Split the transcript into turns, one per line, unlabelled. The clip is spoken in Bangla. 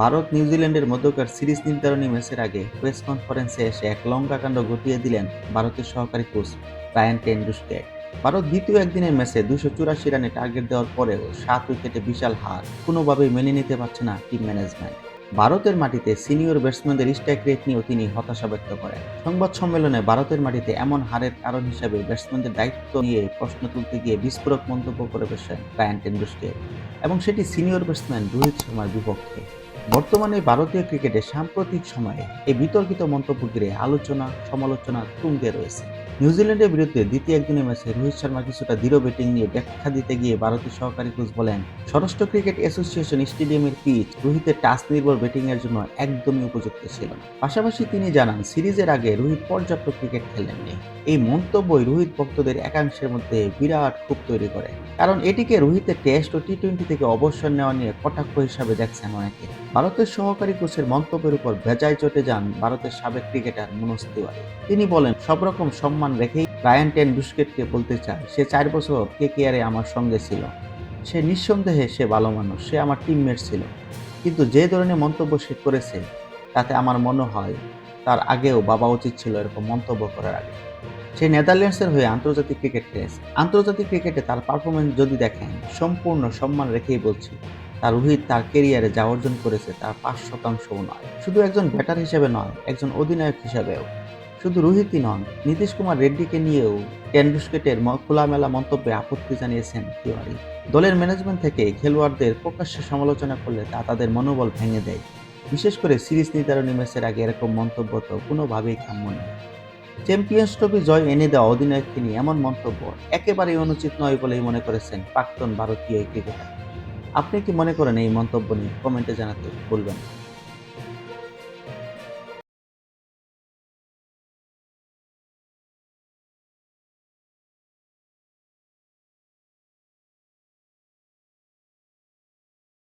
ভারত নিউজিল্যান্ডের মধ্যকার সিরিজ নির্ধারণী ম্যাচের আগে প্রেস কনফারেন্সে এসে এক লঙ্কাকাণ্ড ঘটিয়ে দিলেন ভারতের সহকারী কোচ রায়ান টেন্ডুস্কে ভারত দ্বিতীয় একদিনের ম্যাচে দুশো চুরাশি রানে টার্গেট দেওয়ার পরেও সাত উইকেটে বিশাল হার, কোনোভাবেই মেনে নিতে পারছে না টিম ম্যানেজমেন্ট। ভারতের মাটিতে সিনিয়র ব্যাটসম্যানদের স্ট্রাইক রেট নিয়েও তিনি হতাশা ব্যক্ত করেন। সংবাদ সম্মেলনে ভারতের মাটিতে এমন হারের কারণ হিসাবে ব্যাটসম্যানদের দায়িত্ব নিয়ে প্রশ্ন তুলতে গিয়ে বিস্ফোরক মন্তব্য করে বসেন রায়ান টেন্ডুস্কে এবং সেটি সিনিয়র ব্যাটসম্যান রোহিত শর্মার বিপক্ষে। বর্তমানে ভারতীয় ক্রিকেটে সাম্প্রতিক সময়ে এই বিতর্কিত মন্তব্য ঘিরে আলোচনা সমালোচনা তুঙ্গে রয়েছে। নিউজিল্যান্ডের বিরুদ্ধে দ্বিতীয় একদিনের ম্যাচে রোহিত শর্মা কিছুটা দৃঢ় ব্যাটিং নিয়ে ব্যাখ্যা দিতে গিয়ে ভারতের সহকারী কোচ বলেন ষষ্ঠ ক্রিকেট অ্যাসোসিয়েশন স্টেডিয়ামের পিচ রোহিতের টাচ নির্ভর ব্যাটিংয়ের জন্য একদমই উপযুক্ত ছিল পাশাপাশি তিনি জানান, সিরিজের আগে রোহিত পর্যাপ্ত ক্রিকেট খেলেননি। এই মন্তব্যই রোহিত ভক্তদের একাংশের মধ্যে বিরাট ক্ষোভ তৈরি করে। কারণ এটিকে রোহিতের টেস্ট ও টি টোয়েন্টি থেকে অবসর নেওয়া নিয়ে কটাক্ষ হিসাবে দেখছেন অনেকে। ভারতের সহকারী কোচের মন্তব্যের উপর বেজায় চটে যান ভারতের সাবেক ক্রিকেটার মনোজ তিওয়ারি। তিনি বলেন সব রকম সম্মান রেখেই রায়ান টেন বুস্কেটকে বলতে চায়, সে চার বছর কে কেয়ারে আমার সঙ্গে ছিল। সে নিঃসন্দেহে সে ভালো মানুষ, সে আমার টিমমেট ছিল। কিন্তু যে ধরনের মন্তব্য সে করেছে, তাতে আমার মনে হয় তার আগেও বাবা উচিত ছিল এরকম মন্তব্য করার আগে। সে নেদারল্যান্ডসের হয়ে আন্তর্জাতিক ক্রিকেট খেলেছে। আন্তর্জাতিক ক্রিকেটে তার পারফরমেন্স যদি দেখেন, সম্পূর্ণ সম্মান রেখেই বলছি, তার রোহিত তার কেরিয়ারে যা অর্জন করেছে তার পাঁচ শতাংশও নয়। শুধু একজন ব্যাটার হিসেবে নয়, একজন অধিনায়ক হিসেবেও। শুধু রোহিতই নন, নীতিশ কুমার রেড্ডিকে নিয়েও টেন্ডুস্কেটের ম- খোলামেলা মন্তব্যে আপত্তি জানিয়েছেন তিওয়ারি। দলের ম্যানেজমেন্ট থেকে খেলোয়াড়দের প্রকাশ্যে সমালোচনা করলে তা তাদের মনোবল ভেঙে দেয়। বিশেষ করে সিরিজ নির্ধারণী ম্যাচের আগে এরকম মন্তব্য তো কোনোভাবেই কাম্য নয় চ্যাম্পিয়ন্স ট্রফি জয় এনে দেওয়া অধিনায়ককে নিয়ে এমন মন্তব্য একেবারেই অনুচিত নয় বলেই মনে করেছেন প্রাক্তন ভারতীয় ক্রিকেটার। আপনি কি মনে করেন এই মন্তব্য নিয়ে? কমেন্টে জানাতে বলবেন